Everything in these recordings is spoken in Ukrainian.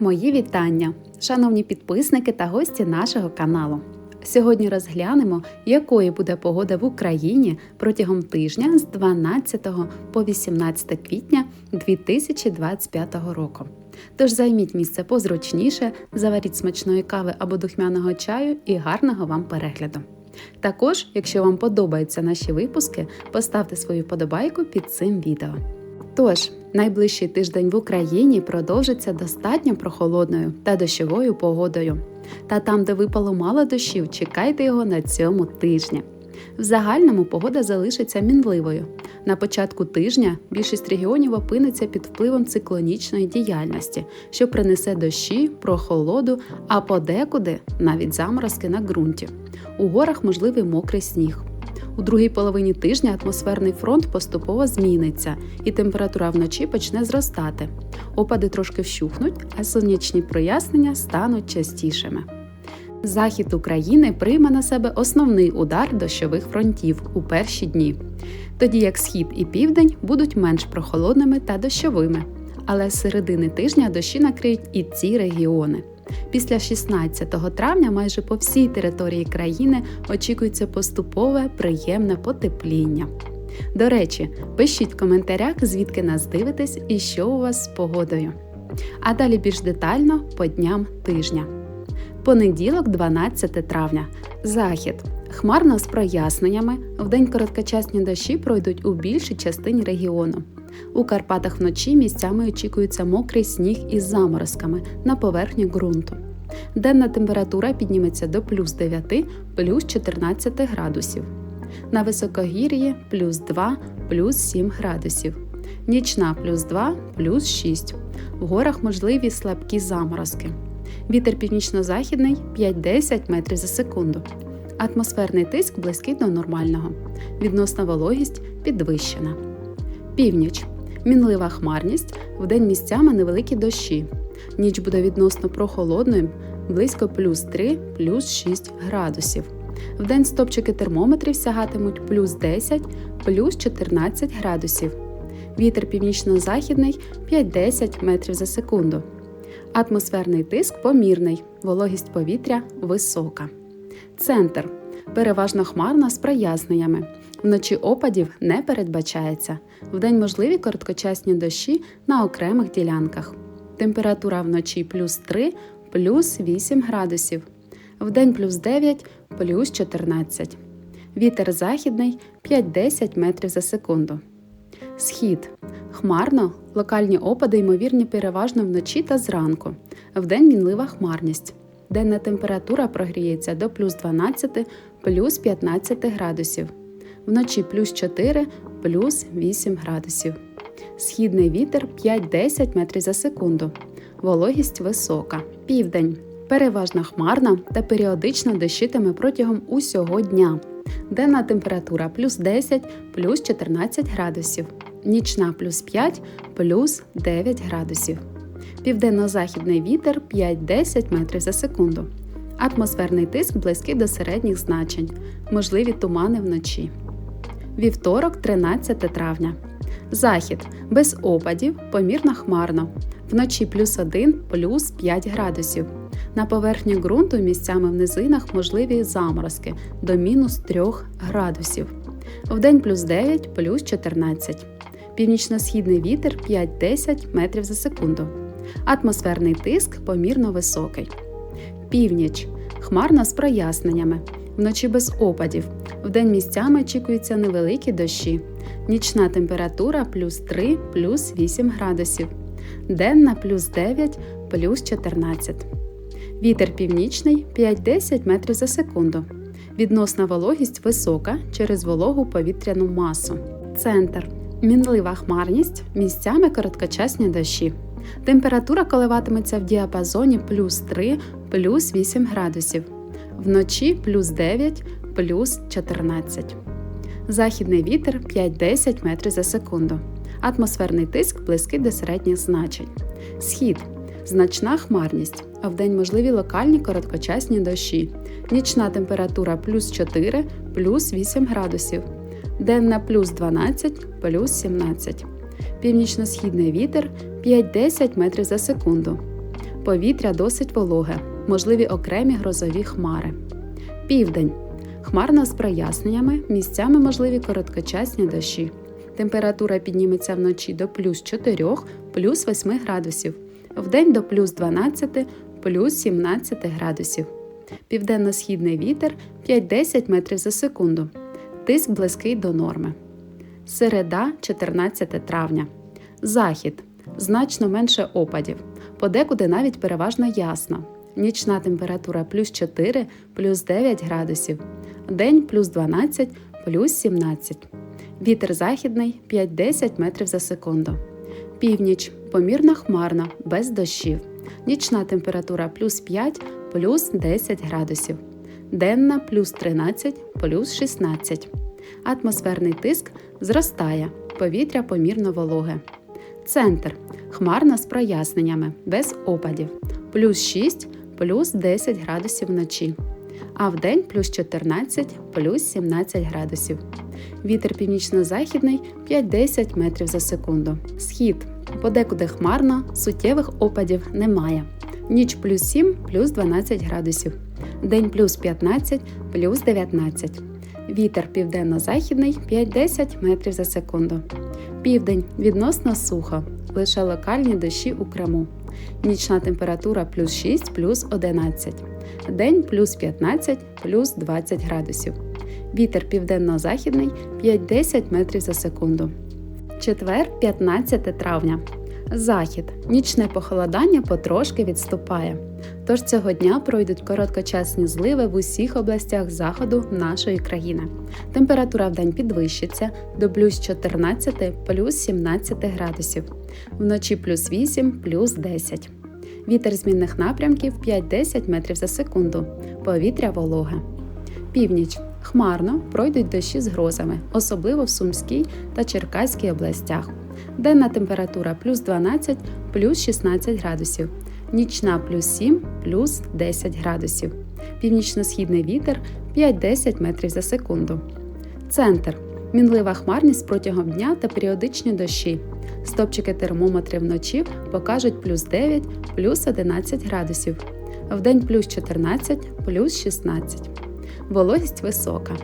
Мої вітання, шановні підписники та гості нашого каналу. Сьогодні розглянемо, якою буде погода в Україні протягом тижня з 12 по 18 квітня 2025 року. Тож займіть місце позручніше, заваріть смачної кави або духмяного чаю і гарного вам перегляду. Також, якщо вам подобаються наші випуски, поставте свою подобайку під цим відео. Тож, найближчий тиждень в Україні продовжиться достатньо прохолодною та дощовою погодою. Та там, де випало мало дощів, чекайте його на цьому тижні. В загальному погода залишиться мінливою. На початку тижня більшість регіонів опиниться під впливом циклонічної діяльності, що принесе дощі, прохолоду, а подекуди навіть заморозки на ґрунті. У горах можливий мокрий сніг. У другій половині тижня атмосферний фронт поступово зміниться, і температура вночі почне зростати. Опади трошки вщухнуть, а сонячні прояснення стануть частішими. Захід України прийме на себе основний удар дощових фронтів у перші дні, тоді як схід і південь будуть менш прохолодними та дощовими. Але з середини тижня дощі накриють і ці регіони. Після 16 травня майже по всій території країни очікується поступове приємне потепління. До речі, пишіть в коментарях, звідки нас дивитесь і що у вас з погодою. А далі більш детально по дням тижня. Понеділок, 12 травня. Захід. Хмарно з проясненнями. Вдень короткочасні дощі пройдуть у більшій частині регіону. У Карпатах вночі місцями очікується мокрий сніг із заморозками на поверхні ґрунту. Денна температура підніметься до плюс 9 плюс 14 градусів. На високогір'ї плюс 2 плюс 7 градусів. Нічна плюс 2 плюс 6. В горах можливі слабкі заморозки. Вітер північно-західний 5-10 метрів за секунду. Атмосферний тиск близький до нормального. Відносна вологість підвищена. Північ. Мінлива хмарність, вдень місцями невеликі дощі. Ніч буде відносно прохолодною, близько плюс 3 плюс 6 градусів. Вдень стопчики термометрів сягатимуть плюс 10 плюс 14 градусів. Вітер північно-західний 5-10 метрів за секунду. Атмосферний тиск помірний, вологість повітря висока. Центр. Переважно хмарно з проясненнями. Вночі опадів не передбачається. Вдень можливі короткочасні дощі на окремих ділянках. Температура вночі плюс 3 плюс 8 градусів. Вдень плюс 9 плюс 14. Вітер західний 5-10 метрів за секунду. Схід. Хмарно, локальні опади ймовірні переважно вночі та зранку. Вдень мінлива хмарність. Денна температура прогріється до плюс 12 плюс 15 градусів. Вночі плюс 4 плюс 8 градусів. Східний вітер 5-10 метрів за секунду. Вологість висока. Південь. Переважно хмарна та періодично дощитиме протягом усього дня. Денна температура плюс 10 плюс 14 градусів. Нічна плюс 5 плюс 9 градусів. Південно-західний вітер 5-10 метрів за секунду. Атмосферний тиск близький до середніх значень. Можливі тумани вночі. Вівторок, 13 травня. Захід без опадів, помірно хмарно. Вночі плюс 1 плюс 5 градусів. На поверхні ґрунту місцями в низинах можливі заморозки до мінус 3 градусів. Вдень плюс 9 плюс 14. Північно-східний вітер 5-10 метрів за секунду. Атмосферний тиск помірно високий. Північ. Хмарно з проясненнями. Вночі без опадів. Вдень місцями очікуються невеликі дощі. Нічна температура плюс 3 плюс 8 градусів. Денна плюс 9 плюс 14. Вітер північний 5-10 метрів за секунду. Відносна вологість висока через вологу повітряну масу. Центр. Мінлива хмарність місцями короткочасні дощі. Температура коливатиметься в діапазоні плюс 3 плюс 8 градусів. Вночі плюс 9 плюс 14. Західний вітер 5-10 метрів за секунду. Атмосферний тиск близький до середніх значень. Схід. Значна хмарність, а вдень можливі локальні короткочасні дощі. Нічна температура плюс 4 плюс 8 градусів. Денна плюс 12 плюс 17. Північно-східний вітер 5-10 метрів за секунду. Повітря досить вологе, можливі окремі грозові хмари. Південь. Хмарно з проясненнями, місцями можливі короткочасні дощі. Температура підніметься вночі до плюс 4, плюс 8 градусів, вдень до плюс 12, плюс 17 градусів. Південно-східний вітер 5-10 метрів за секунду. Тиск близький до норми. Середа 14 травня. Захід. Значно менше опадів. Подекуди навіть переважно ясно. Нічна температура плюс 4, плюс 9 градусів. День плюс 12, плюс 17. Вітер західний 5-10 метрів за секунду. Північ помірно хмарна, без дощів. Нічна температура плюс 5, плюс 10 градусів. Денна плюс 13, плюс 16. Атмосферний тиск зростає. Повітря помірно вологе. Центр хмарно з проясненнями, без опадів. Плюс 6, плюс 10 градусів вночі. А вдень плюс 14, плюс 17 градусів. Вітер північно-західний 5-10 метрів за секунду. Схід. Подекуди хмарно, суттєвих опадів немає. Ніч плюс 7, плюс 12 градусів. День плюс 15, плюс 19. Вітер південно-західний 5-10 метрів за секунду. Південь відносно сухо, лише локальні дощі у Криму. Нічна температура плюс 6 плюс 11. День плюс 15 плюс 20 градусів. Вітер південно-західний 5-10 метрів за секунду. Четвер, 15 травня. Захід. Нічне похолодання потрошки відступає. Тож цього дня пройдуть короткочасні зливи в усіх областях заходу нашої країни. Температура в день підвищиться до плюс 14 плюс 17 градусів, вночі плюс 8 плюс 10. Вітер змінних напрямків 5-10 метрів за секунду. Повітря вологе. Північ. Хмарно пройдуть дощі з грозами, особливо в Сумській та Черкаській областях. Денна температура плюс 12 плюс 16 градусів, нічна плюс 7 плюс 10 градусів. Північно-східний вітер 5-10 метрів за секунду. Центр. Мінлива хмарність протягом дня та періодичні дощі. Стопчики термометрів вночі покажуть плюс 9 плюс 11 градусів, вдень плюс 14 плюс 16. Вологість висока.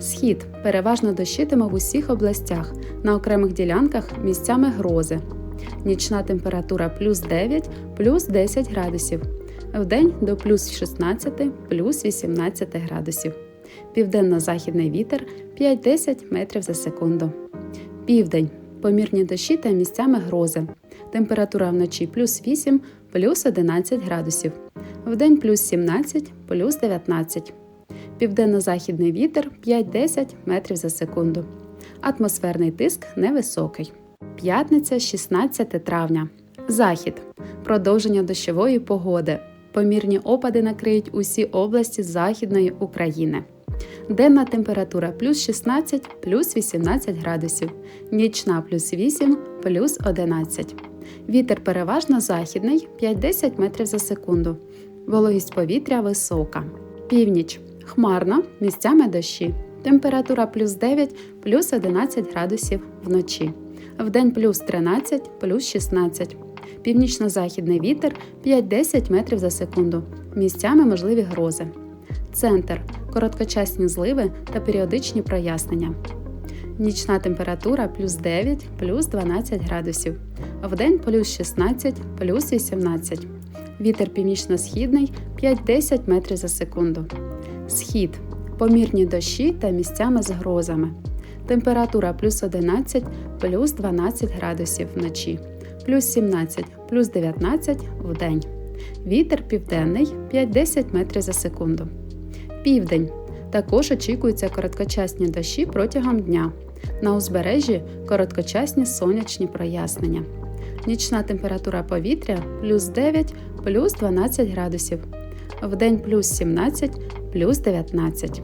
Схід переважно дощитиме в усіх областях, на окремих ділянках місцями грози. Нічна температура плюс 9 плюс 10 градусів, вдень до плюс 16 плюс 18 градусів. Південно-західний вітер 5-10 метрів за секунду. Південь помірні дощі та місцями грози. Температура вночі плюс 8 плюс 11 градусів, вдень плюс 17 плюс 19 Південно-західний вітер 5-10 метрів за секунду. Атмосферний тиск невисокий. П'ятниця 16 травня. Захід. Продовження дощової погоди. Помірні опади накриють усі області Західної України. Денна температура плюс 16 плюс 18 градусів, нічна плюс 8 плюс 11. Вітер переважно західний 5-10 метрів за секунду. Вологість повітря висока. Північ. Хмарно, місцями дощі. Температура плюс 9 плюс 11 градусів вночі. Вдень плюс 13 плюс 16. Північно-західний вітер 5-10 метрів за секунду. Місцями можливі грози. Центр короткочасні зливи та періодичні прояснення. Нічна температура плюс 9 плюс 12 градусів. Вдень плюс 16 плюс 18. Вітер північно-східний 5-10 метрів за секунду. Схід помірні дощі та місцями з грозами. Температура плюс 11 плюс 12 градусів вночі, плюс 17 плюс 19 в день. Вітер південний 5-10 метрів за секунду. Південь. Також очікуються короткочасні дощі протягом дня. На узбережжі короткочасні сонячні прояснення. Нічна температура повітря плюс 9 плюс 12 градусів. Вдень плюс 17 плюс 19.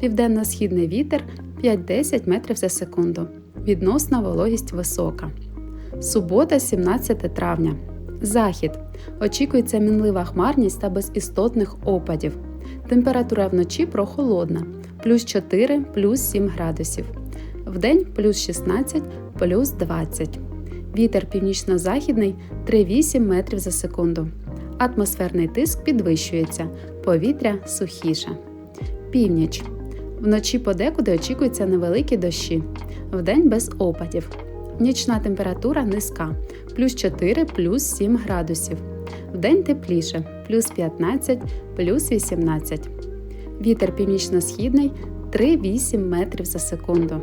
Південно-східний вітер 5-10 метрів за секунду. Відносна вологість висока. Субота, 17 травня. Захід. Очікується мінлива хмарність та без істотних опадів. Температура вночі прохолодна плюс 4 плюс 7 градусів. Вдень плюс 16 плюс 20. Вітер північно-західний 3,8 метрів за секунду. Атмосферний тиск підвищується, повітря сухіше. Північ. Вночі подекуди очікуються невеликі дощі, вдень без опадів. Нічна температура низька плюс 4 плюс 7 градусів. Вдень тепліше плюс 15 плюс 18. Вітер північно-східний 3,8 метрів за секунду.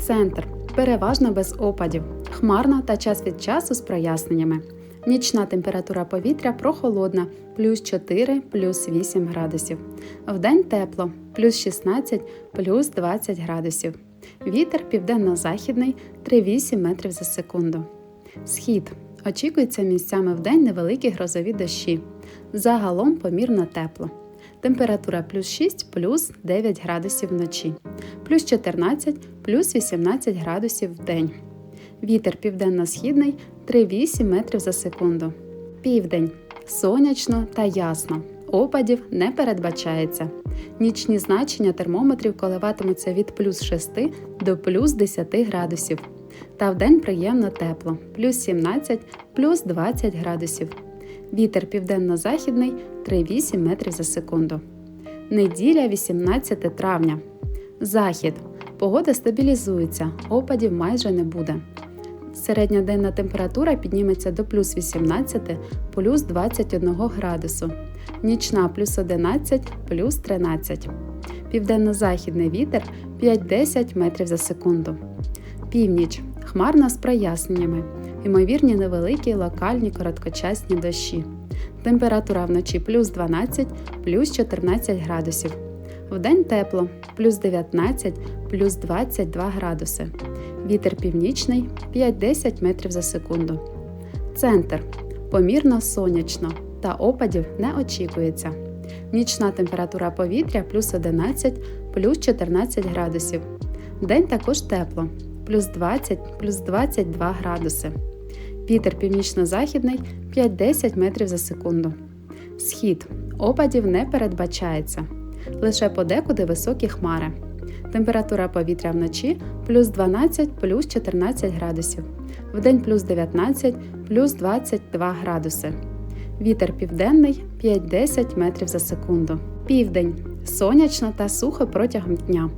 Центр переважно без опадів, хмарно та час від часу з проясненнями. Нічна температура повітря прохолодна плюс 4 плюс 8 градусів. Вдень тепло плюс 16 плюс 20 градусів. Вітер південно-західний 3,8 метрів за секунду. Схід. Очікується місцями вдень невеликі грозові дощі. Загалом помірно тепло. Температура плюс 6 плюс 9 градусів вночі, плюс 14 плюс 18 градусів в день. Вітер південно-східний 3,8 метрів за секунду. Південь. Сонячно та ясно. Опадів не передбачається. Нічні значення термометрів коливатимуться від плюс 6 до плюс 10 градусів. Та вдень приємно тепло плюс 17 плюс 20 градусів. Вітер південно-західний 3,8 метрів за секунду. Неділя 18 травня. Захід. Погода стабілізується, опадів майже не буде. Середня денна температура підніметься до плюс 18 плюс 21 градусу. Нічна плюс 11 плюс 13. Південно-західний вітер 5-10 метрів за секунду. Північ. Хмарна з проясненнями. Ймовірні невеликі локальні короткочасні дощі. Температура вночі плюс 12 плюс 14 градусів. Вдень тепло плюс 19 плюс 22 градуси. Вітер північний 5-10 метрів за секунду. Центр помірно сонячно та опадів не очікується. Нічна температура повітря плюс 11 плюс 14 градусів. День також тепло плюс 20 плюс 22 градуси. Вітер північно-західний 5-10 метрів за секунду. Схід опадів не передбачається. Лише подекуди високі хмари. Температура повітря вночі плюс 12 плюс 14 градусів. Вдень плюс 19 плюс 22 градуси. Вітер південний 5-10 метрів за секунду. Південь сонячно та сухо протягом дня.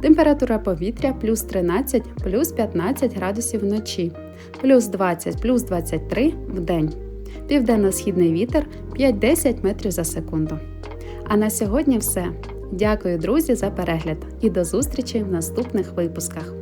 Температура повітря плюс 13 плюс 15 градусів вночі, плюс 20 плюс 23 в день. Південно-східний вітер 5-10 метрів за секунду. А на сьогодні все. Дякую, друзі, за перегляд і до зустрічі в наступних випусках.